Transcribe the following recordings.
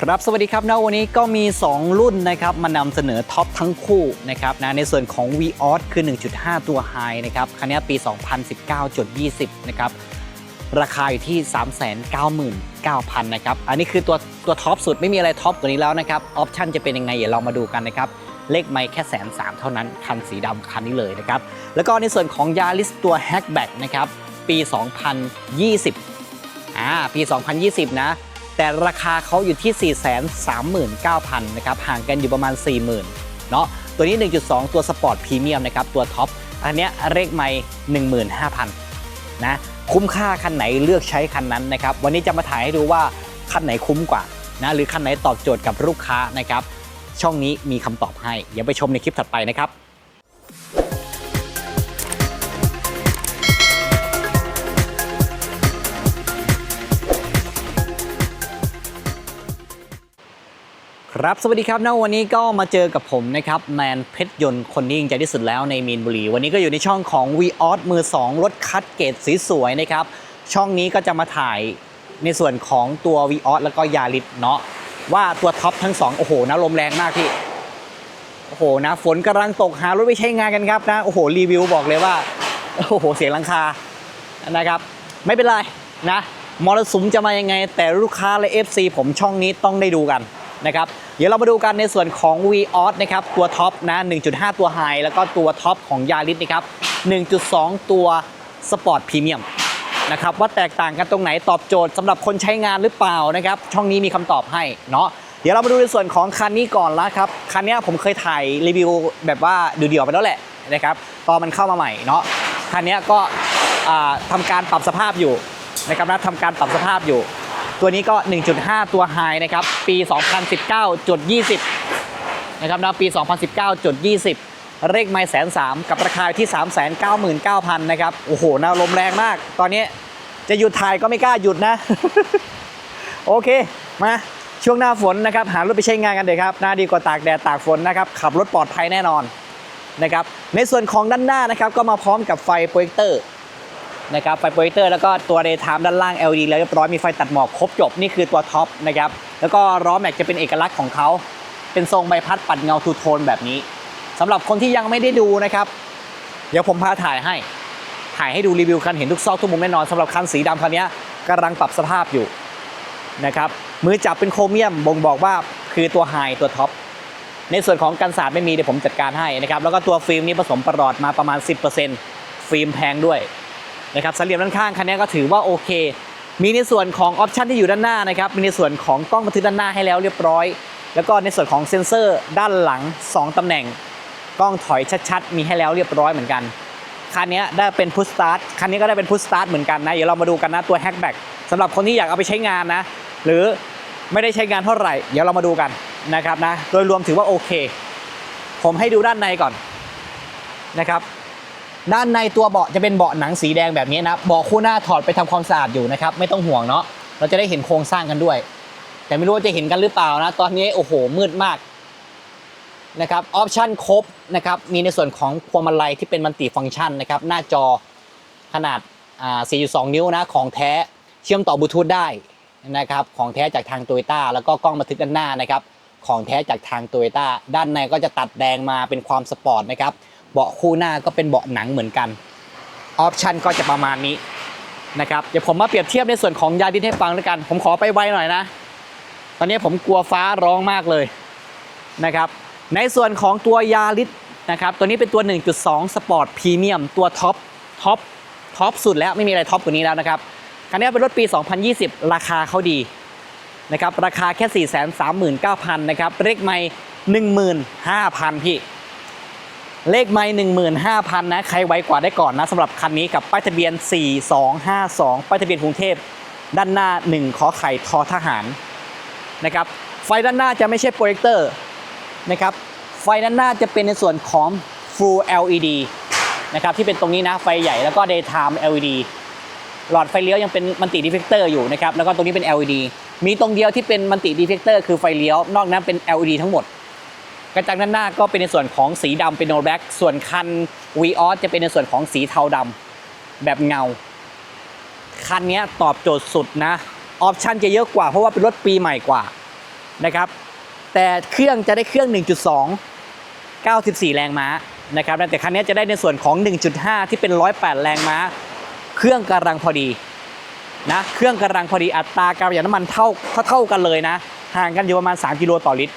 ครับสวัสดีครับนะวันนี้ก็มี 2 รุ่นนะครับมานำเสนอท็อปทั้งคู่นะครับนะในส่วนของ v ีออคือ 1.5 ตัว High นะครับคันนี้ปี 2019.20 นะครับราคาอยู่ที่ 399,000นะครับอันนี้คือตัวตัวท็อปสุดไม่มีอะไรท็อปกว่านี้แล้วนะครับออปชั่นจะเป็นยังไงเดี๋ยวเรามาดูกันนะครับเลขไม่แค่แสนสามเท่านั้น คันสีดำคันนี้เลยนะครับแล้วก็ในส่วนของยา r i สตัว Hatchback นะครับปี 2020อ่าปี 2020 นะ แต่ราคาเขาอยู่ที่ 439,000นะครับห่างกันอยู่ประมาณ 40,000เนาะตัวนี้ 1.2 ตัวสปอร์ตพรีเมียมนะครับตัวท็อปอันเนี้ยเลขไม่15,000นะคุ้มค่าคันไหนเลือกใช้คันนั้นนะครับวันนี้จะมาถ่ายให้ดูว่าคันไหนคุ้มกว่านะหรือคันไหนตอบโจทย์กับลูกค้านะครับช่องนี้มีคำตอบให้ เดี๋ยวไปชมในคลิปถัดไปนะครับ ครับ สวัสดีครับนะวันนี้ก็มาเจอกับผมนะครับแมนเพชรยนต์คนที่ยิ่งใจที่สุดแล้วในมีนบุรี วันนี้ก็อยู่ในช่องของ v ีออสมือ 2 รถคัดเกรดสีสวยนะครับ ช่องนี้ก็จะมาถ่ายในส่วนของตัว v ีออสแล้วก็ยาริสเนาะว่าตัวท็อปทั้ง 2 โอ้โหนะลมแรงมากพี่ โอ้โหนะฝนกำลังตกหารถไปใช้งานกันครับนะ โอ้โหรีวิวบอกเลยว่า โอ้โหเสียงลังคานะครับ ไม่เป็นไรนะมรสุมจะมายังไง แต่ลูกค้าและ FC ผมช่องนี้ต้องได้ดูกัน นะครับ เดี๋ยวเรามาดูกันในส่วนของ v ีออนะครับตัวท็อปนะ 1.5 ตัวไฮแล้วก็ตัวท็อปของยาริสนะครับ 1.2 ตัวสปอร์ตพรีเมียมนะครับว่าแตกต่างกันตรงไหนตอบโจทย์สำหรับคนใช้งานหรือเปล่านะครับ ช่องนี้มีคำตอบให้เนาะเดี๋ยวเรามาดูในส่วนของคันนี้ก่อนละครับ คันนี้ผมเคยถ่ายรีวิวแบบว่าดูเดี่ยวๆไปแล้วแหละนะครับตอนมันเข้ามาใหม่เนาะคันนี้ก็อ่าทำการปรับสภาพอยู่นะครับนะทำการปรับสภาพอยู่ ตัวนี้ก็ 1.5 ตัวไฮนะครับปี 2019.20 นะครับนะปี 2019.20 เลขไม่แสนสามกับราคาที่ 399,000 นะครับ โอ้โหน่าลมแรงมาก ตอนนี้จะหยุดถ่ายก็ไม่กล้าหยุดนะ โอเค มาช่วงหน้าฝนนะครับ หารถไปใช้งานกันเดี๋ยวครับน่าดีกว่าตากแดดตากฝนนะครับ ขับรถปลอดภัยแน่นอนนะครับในส่วนของด้านหน้านะครับก็มาพร้อมกับไฟโปรเจคเตอร์ นะครับไฟโปรเจคเตอร์แล้วก็ตัวเดย์ไทม์ด้านล่าง LED แล้วเรียบร้อยมีไฟตัดหมอกครบจบนี่คือตัวท็อปนะครับแล้วก็ล้อแม็กจะเป็นเอกลักษณ์ของเขาเป็นทรงใบพัดปัดเงาทูโทนแบบนี้สำหรับคนที่ยังไม่ได้ดูนะครับ เดี๋ยวผมพาถ่ายให้ ถ่ายให้ดูรีวิวคันเห็นทุกซอกทุกมุมแน่นอนสำหรับคันสีดำคันนี้กำลังปรับสภาพอยู่นะครับมือจับเป็นโครเมียมบ่งบอกว่าคือตัวไฮตัวท็อปในส่วนของกันสาดไม่มีเดี๋ยวผมจัดการให้นะครับแล้วก็ตัวฟิล์มนี่ผสมประหลอดมาประมาณ 10%ฟิล์มแพงด้วย นะครับสันเหลี่ยมด้านข้างคันนี้ก็ถือว่าโอเค มีในส่วนของออปชันที่อยู่ด้านหน้านะครับมีในส่วนของกล้องบันทึกด้านหน้าให้แล้วเรียบร้อย แล้วก็ในส่วนของเซ็นเซอร์ด้านหลัง 2ตำแหน่ง กล้องถอยชัดๆ มีให้แล้วเรียบร้อยเหมือนกันคันนี้ได้เป็นพุชสตาร์ทคันนี้ก็ได้เป็นพุชสตาร์ทเหมือนกันนะเดี๋ยวเรามาดูกันนะตัวแฮกแบ็กสำหรับคนที่อยากเอาไปใช้งานนะ หรือไม่ได้ใช้งานเท่าไหร่ เดี๋ยวเรามาดูกันนะครับนะโดยรวมถือว่าโอเค ผมให้ดูด้านในก่อนนะครับ ด้านในตัวเบาะจะเป็นเบาะหนังสีแดงแบบนี้นะเบาะคู่หน้าถอดไปทำความสะอาดอยู่นะครับไม่ต้องห่วงเนาะเราจะได้เห็นโครงสร้างกันด้วย แต่ไม่รู้ว่าจะเห็นกันหรือเปล่านะ ตอนนี้โอ้โหมืดมากนะครับออปชันครบนะครับมีในส่วนของพวงมาลัยที่เป็นมัลติฟังก์ชันนะครับหน้าจอขนาด 4.2 นิ้วนะของแท้เชื่อมต่อบลูทูธได้นะครับของแท้จากทางโตโยต้าแล้วก็กล้องบันทึกด้านหน้านะครับของแท้จากทางโตโยต้าด้านในก็จะตัดแดงมาเป็นความสปอร์ตนะครับ เบาะคู่หน้าก็เป็นเบาะหนังเหมือนกันออปชันก็จะประมาณนี้นะครับเดี๋ยวผมมาเปรียบเทียบในส่วนของยาดิสให้ฟังด้วยกัน ผมขอไปไวหน่อยนะ ตอนนี้ผมกลัวฟ้าร้องมากเลยนะครับ ในส่วนของตัวยาริสนะครับตัวนี้เป็นตัว 1.2 สปอร์ตพรีเมียมตัวท็อปท็อปท็อปสุดแล้วไม่มีอะไรท็อปกว่านี้แล้วนะครับคันนี้เป็นรถปี 2020 ราคาเขาดีนะครับราคาแค่ 439,000นะครับเลขไม่15,000 พี่ เลขไม่15,000นะ ใครไวกว่าได้ก่อนนะสำหรับคันนี้กับป้ายทะเบียน 4252 ป้ายทะเบียนกรุงเทพ ด้านหน้า 1 ขอไข่ทอทหารนะครับ ไฟด้านหน้าจะไม่ใช่โปรเจคเตอร์นะครับ ไฟด้านหน้าจะเป็นในส่วนของ Full LED นะครับที่เป็นตรงนี้นะ ไฟใหญ่แล้วก็ Daytime LED หลอดไฟเลี้ยวยังเป็นมัลติดีเฟกเตอร์อยู่นะครับ แล้วก็ตรงนี้เป็น LED มีตรงเดียวที่เป็นมัลติดีเฟกเตอร์คือไฟเลี้ยว นอกนั้นเป็น LED ทั้งหมด กระจังด้านหน้าก็เป็นในส่วนของสีดำเป็นโนแบ็กส่วนคัน v ีออสจะเป็นในส่วนของสีเทาดำแบบเงา คันนี้ตอบโจทย์สุดนะออปชันจะเยอะกว่าเพราะว่าเป็นรถปีใหม่กว่านะครับ แต่เครื่องจะได้เครื่อง 1.2 94 แรงม้านะครับแต่คันนี้จะได้ในส่วนของ 1.5 ที่เป็น 108 แรงม้า เครื่องกำลังพอดีนะเครื่องกำลังพอดีอัตราการประหยัดน้ำมันเท่าเท่ากันเลยนะห่างกันอยู่ประมาณ 3 กิโลต่อลิตร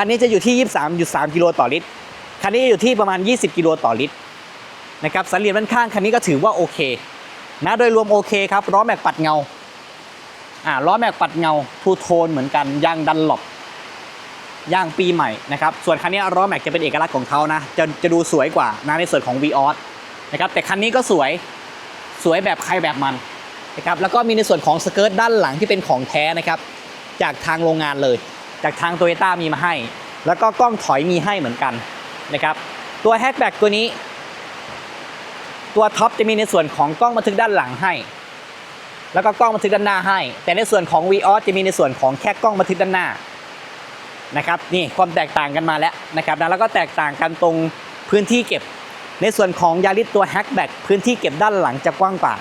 คันนี้จะอยู่ที่ 23.3 กิโลต่อลิตร คันนี้อยู่ที่ประมาณ 20 กิโลต่อลิตรนะครับสันเหลี่ยมด้านข้างคันนี้ก็ถือว่าโอเคนะโดยรวมโอเคครับล้อแม็กปัดเงาอ่าล้อแม็กปัดเงาทูโทนเหมือนกันยางดันหลบยางปีใหม่นะครับส่วนคันนี้ล้อแม็กจะเป็นเอกลักษณ์ของเขานะจะจะดูสวยกว่านะในส่วนของ v ีออสนะครับแต่คันนี้ก็สวยสวยแบบใครแบบมันนะครับแล้วก็มีในส่วนของสเกิร์ตด้านหลังที่เป็นของแท้นะครับจากทางโรงงานเลย จากทางโตโยต้ามีมาให้ แล้วก็กล้องถอยมีให้เหมือนกันนะครับ ตัวแฮชแบ็กตัวนี้ ตัวท็อปจะมีในส่วนของกล้องบันทึกด้านหลังให้ แล้วก็กล้องบันทึกด้านหน้าให้ แต่ในส่วนของ v ีออสจะมีในส่วนของแค่กล้องบันทึกด้านหน้านะครับนี่ความแตกต่างกันมาแล้วนะครับนะแล้วก็แตกต่างกันตรงพื้นที่เก็บ ในส่วนของยาริสตัวแฮชแบ็กพื้นที่เก็บด้านหลังจะกว้างกว่า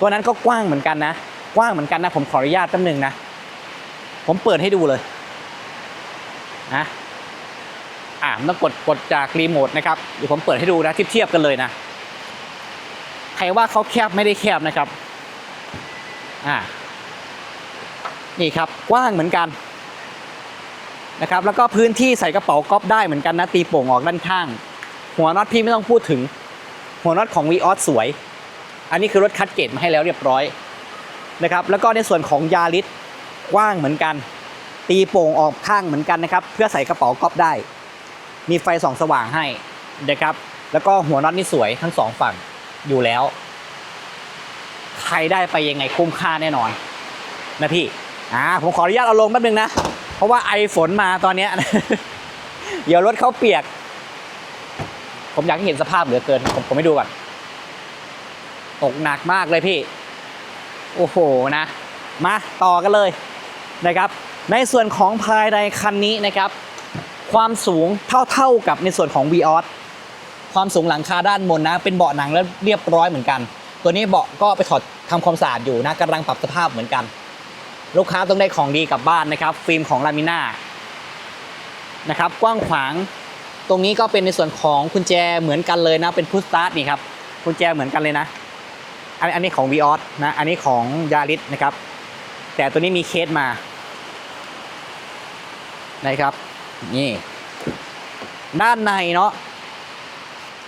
ตัวนั้นก็กว้างเหมือนกันนะ กว้างเหมือนกันนะผมขออนุญาตแป๊บนึงนะ ผมเปิดให้ดูเลยนะอ่ามันต้องกดกดจากรีโมทนะครับเดี๋ยวผมเปิดให้ดูนะเทียบเทียบกันเลยนะใครว่าเขาแคบไม่ได้แคบนะครับอ่านี่ครับกว้างเหมือนกันนะครับแล้วก็พื้นที่ใส่กระเป๋าก๊อปได้เหมือนกันนะตีโป่งออกด้านข้าง หัวน็อตพี่ไม่ต้องพูดถึง หัวน็อตของ v ีออสสวย อันนี้คือรถคัดเกรดมาให้แล้วเรียบร้อยนะครับแล้วก็ในส่วนของยาริส กว้างเหมือนกัน ตีโป่งออกข้างเหมือนกันนะครับ เพื่อใส่กระเป๋าก๊อปได้ มีไฟส่องสว่างให้นะครับ แล้วก็หัวน็อตนี่สวยทั้งสองฝั่งอยู่แล้ว ใครได้ไปยังไงคุ้มค่าแน่นอน นะพี่อ่าผมขออนุญาตเอาลงแป๊บนึงนะ เพราะว่าไอฝนมาตอนเนี้ยเดี๋ยวรถเขาเปียก ผมอยากให้เห็นสภาพเหลือเกิน ผมผมไม่ดูก่อนตกหนักมากเลยพี่ โอ้โหนะ มาต่อกันเลย นะครับ ในส่วนของภายในคันนี้นะครับ ความสูงเท่าๆกับในส่วนของ v ีออสความสูงหลังคาด้านบนนะ เป็นเบาะหนังแล้วเรียบร้อยเหมือนกัน ตัวนี้เบาะก็ไปถอดทำความสะอาดอยู่นะกำลังปรับสภาพเหมือนกัน ลูกค้าต้องได้ของดีกลับบ้านนะครับ ฟิล์มของลามิน่านะครับกว้างขวางตรงนี้ก็เป็นในส่วนของกุญแจเหมือนกันเลยนะ เป็นพุทสตาร์ทนี่ครับกุญแจเหมือนกันเลยนะ อันนี้ของ v ีออสนะ อันนี้ของยาริสนะครับ แต่ตัวนี้มีเคสมา นะครับ นี่ ด้านในเนาะ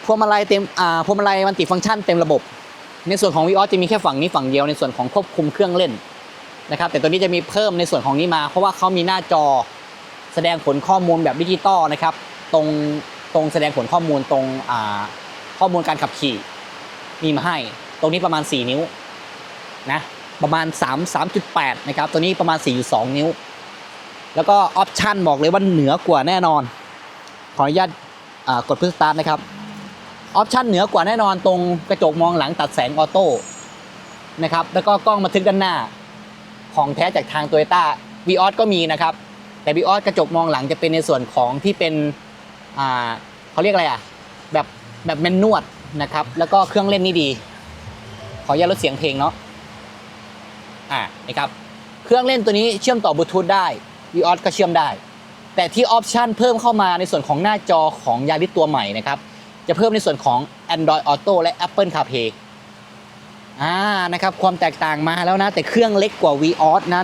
พวงมาลัยเต็มอ่าพวงมาลัยมันติฟังก์ชันเต็มระบบ ในส่วนของ v ีออสจะมีแค่ฝั่งนี้ฝั่งเดียวในส่วนของควบคุมเครื่องเล่นนะครับ แต่ตัวนี้จะมีเพิ่มในส่วนของนี้มา เพราะว่าเขามีหน้าจอแสดงผลข้อมูลแบบดิจิตอลนะครับ ตรงตรงแสดงผลข้อมูลตรงอ่าข้อมูลการขับขี่ มีมาให้ ตรงนี้ประมาณ 4 นิ้วนะประมาณ 3 3.8 นะครับ ตัวนี้ประมาณ 4.2 นิ้ว แล้วก็ออปชันบอกเลยว่าเหนือกว่าแน่นอน ขออนุญาตกดพื้นสตาร์ทนะครับออปชันเหนือกว่าแน่นอนตรงกระจกมองหลังตัดแสงออโต้นะครับแล้วก็กล้องบันทึกด้านหน้า ของแท้จากทาง t o y ยต้าวีออสก็มีนะครับ แต่วีออสกระจกมองหลังจะเป็นในส่วนของที่เป็นเขาเรียกอะไรอะแบบแบบแมนนวดนะครับ แล้วก็เครื่องเล่นนี่ดี ขออนุญาตลดเสียงเพลงเนาะอ่านะครับเครื่องเล่นตัวนี้เชื่อมต่อบลูทูธได้ v ีออสก็เชื่อมได้ แต่ที่ออปชันเพิ่มเข้ามาในส่วนของหน้าจอของยาริสตัวใหม่นะครับ จะเพิ่มในส่วนของ Android Auto และ Apple CarPlay อ่านะครับความแตกต่างมาแล้วนะ แต่เครื่องเล็กกว่า v ีออสนะ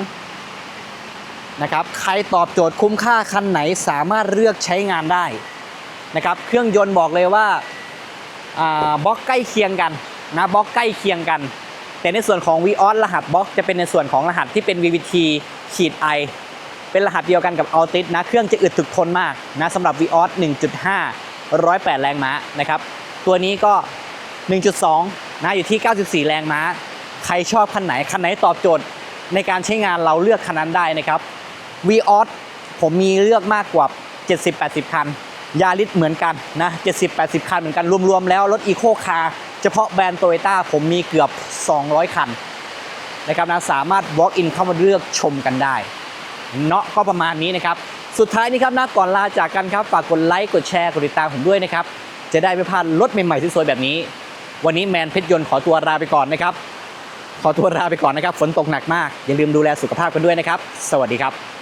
1.2 นะครับ ใครตอบโจทย์คุ้มค่าคันไหนสามารถเลือกใช้งานได้นะครับ เครื่องยนต์บอกเลยว่าบล็อกใกล้เคียงกันนะบล็อกใกล้เคียงกัน แต่ในส่วนของ v ีออสรหัสบล็อกจะเป็นในส่วนของรหัสที่เป็น VVT ขีด i เป็นรหัสเดียวกันกับ Altis นะ เครื่องจะอึดถึกทนมากนะสำหรับ v ีออส1.5 108 แรงม้านะครับ ตัวนี้ก็ 1.2 นะอยู่ที่ 94 แรงม้า ใครชอบคันไหน คันไหนตอบโจทย์ในการใช้งานเราเลือกคันนั้นได้นะครับ v ีออสผมมีเลือกมากกว่า 70-80 คันยาริสเหมือนกันนะ 70-80 คันเหมือนกันรวมๆแล้วรถอีโคคาร์ เฉพาะแบรนด์โตโยต้าผมมีเกือบ 200 คันนะครับนะสามารถ walk in เข้ามาเลือกชมกันได้ เนาะก็ประมาณนี้นะครับ สุดท้ายนี้ครับนะก่อนลาจากกันครับ ฝากกดไลค์กดแชร์กดติดตามผมด้วยนะครับ จะได้ไม่พลาดรถใหม่ๆสวยๆแบบนี้ วันนี้แมนเพชรยนต์ขอตัวลาไปก่อนนะครับ ขอตัวลาไปก่อนนะครับ ฝนตกหนักมาก อย่าลืมดูแลสุขภาพกันด้วยนะครับ สวัสดีครับ